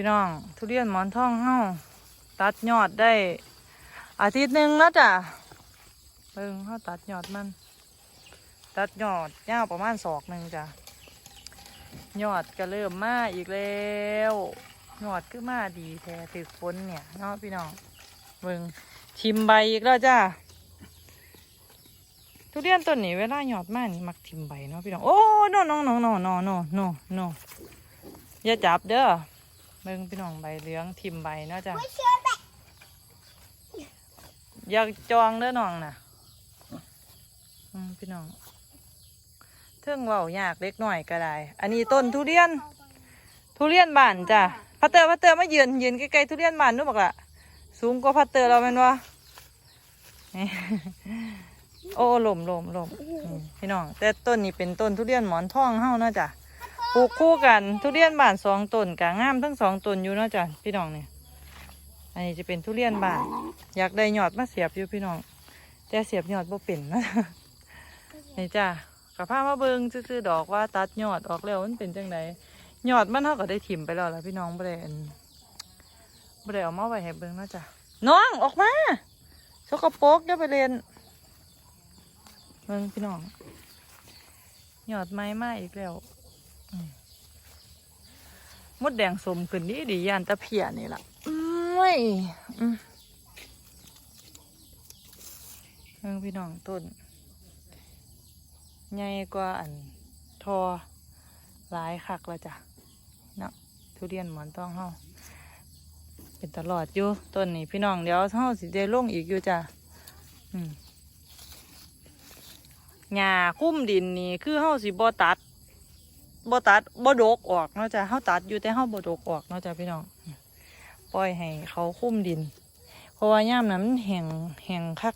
พี่น้อง ทุเรียนหมอนทองเฮาตัดยอดได้ อาทิตย์หนึ่งแล้วจ้ะเบิ่งเฮาตัดยอดมัน ตัดยอดยาวประมาณศอกหนึ่งจ้ะยอดก็เริ่มมาอีกแล้วยอดก็มาดีแท้ถึกฝนเนี่ยเนาะพี่น้องเบิ่งชิมใบอีกแล้วจ้าทุเรียนต้นนี้เวลาหยอดมานี่มักทิมใบเนาะพี่น้อง โอ้โนโนโนโนโนโนโนโนอย่าจับเด้อ เบิ่งพี่น้องใบเหลืองทิมใบเนาะจ้ะอยากจองเด้อน้องน่ะอืมพี่น้องเทิงเว้ายากเล็กหน่อยก็ได้ อันนี้ต้นทุเรียน ทุเรียนบ้านจ้ะพัตเตอร์พัตเตอร์มายืนยืนใกล้ๆทุเรียนบ้านนู้นบอกละสูงกว่าพัตเตอร์เราเป็นวะนี่โอ้หล่มหล่มหล่มอืมพี่น้อง แต่ต้นนี้เป็นต้นทุเรียนหมอนทองเฮาเนาะจ้ะ ปลูกคู่กันทุเรียนบานสองต้นกางามทั้งสองต้นอยู่เนาะจ้ะพี่น้องเนี่ยอันนี้จะเป็นทุเรียนบานอยากได้ยอดมาเสียบอยู่พี่น้องแต่เสียบยอดบ่เป็นนะนี่จ้ะกับผ้ามาเบิงซื้อดอกว่าตัดยอดออกแล้วมันเป็นจังไดยอดมันเท่ากับได้ถิ่มไปแล้วล่ะพี่น้องบ่ได้อันบ่ได้เอามาไว้ให้เบิงเนาะจ้ะน้องออกมาสกปรกอย่าไปเรียนเบิงพี่น้องยอดไม้มาอีกแล้ว มมดแดงสมขึ้นดีดียานตะเพียนี่ล่ะอุ้ยอืมเบิ่งพี่น้องต้น ใหญ่กว่าอันทอหลายคักแล้วจ้ะเนาะทุเรียนหมอนทองเฮาเป็นตลอดอยู่ต้นนี้พี่น้องเดี๋ยวเฮาสิได้ลงอีกอยู่จ้ะอืมหญ้าคุ้มดินนี่คือเฮาสิบ่ตัด บ่ตัดบ่ดกออกเนาะจ้ะเฮาตัดอยู่แต่เฮาบ่ดกออกเนาะจ้ะพี่น้องปล่อยให้เขาคุ้มดิน เพราะว่าย่ามนั้นแห้งแห้งคัก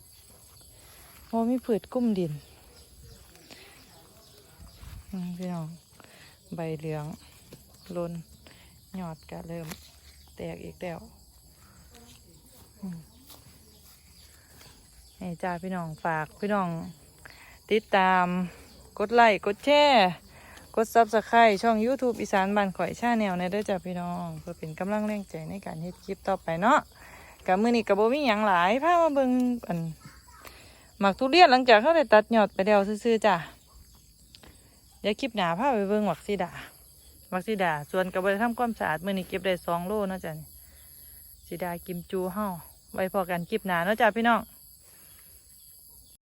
เพราะมีพืชกุ้มดินพี่น้องใบเหลืองลนหยอดก็เริ่ม แตกอีกแล้วอืมนี่จ้าพี่น้องฝากพี่น้อง ติดตามกดไลค์กดแชร์ กดซับสไครต์ช่อง YouTube อีสานบ้านข่อยชาแนลในเด้อจ้าพี่น้อง เพื่อเป็นกำลังแรงใจในการเฮ็ดคลิปต่อไปเนาะกับมือนี้กับโบมีหยังหลายพามาเบิ่งอันหมักทุเรียนหลังจากเขาได้ตัดยอดไปแล้วซื่อๆจ้าเดี๋ยวคลิปหนาพาไปเบิ่งวักซีดาวักซีดา ส่วนกับบริทำความสะอาดมือนี้เก็บได้สองโลเนาะจ้ะนี่ซีดากิมจูเฮาไว้พอกันคลิปหนาเนาะจ้ะพี่น้อง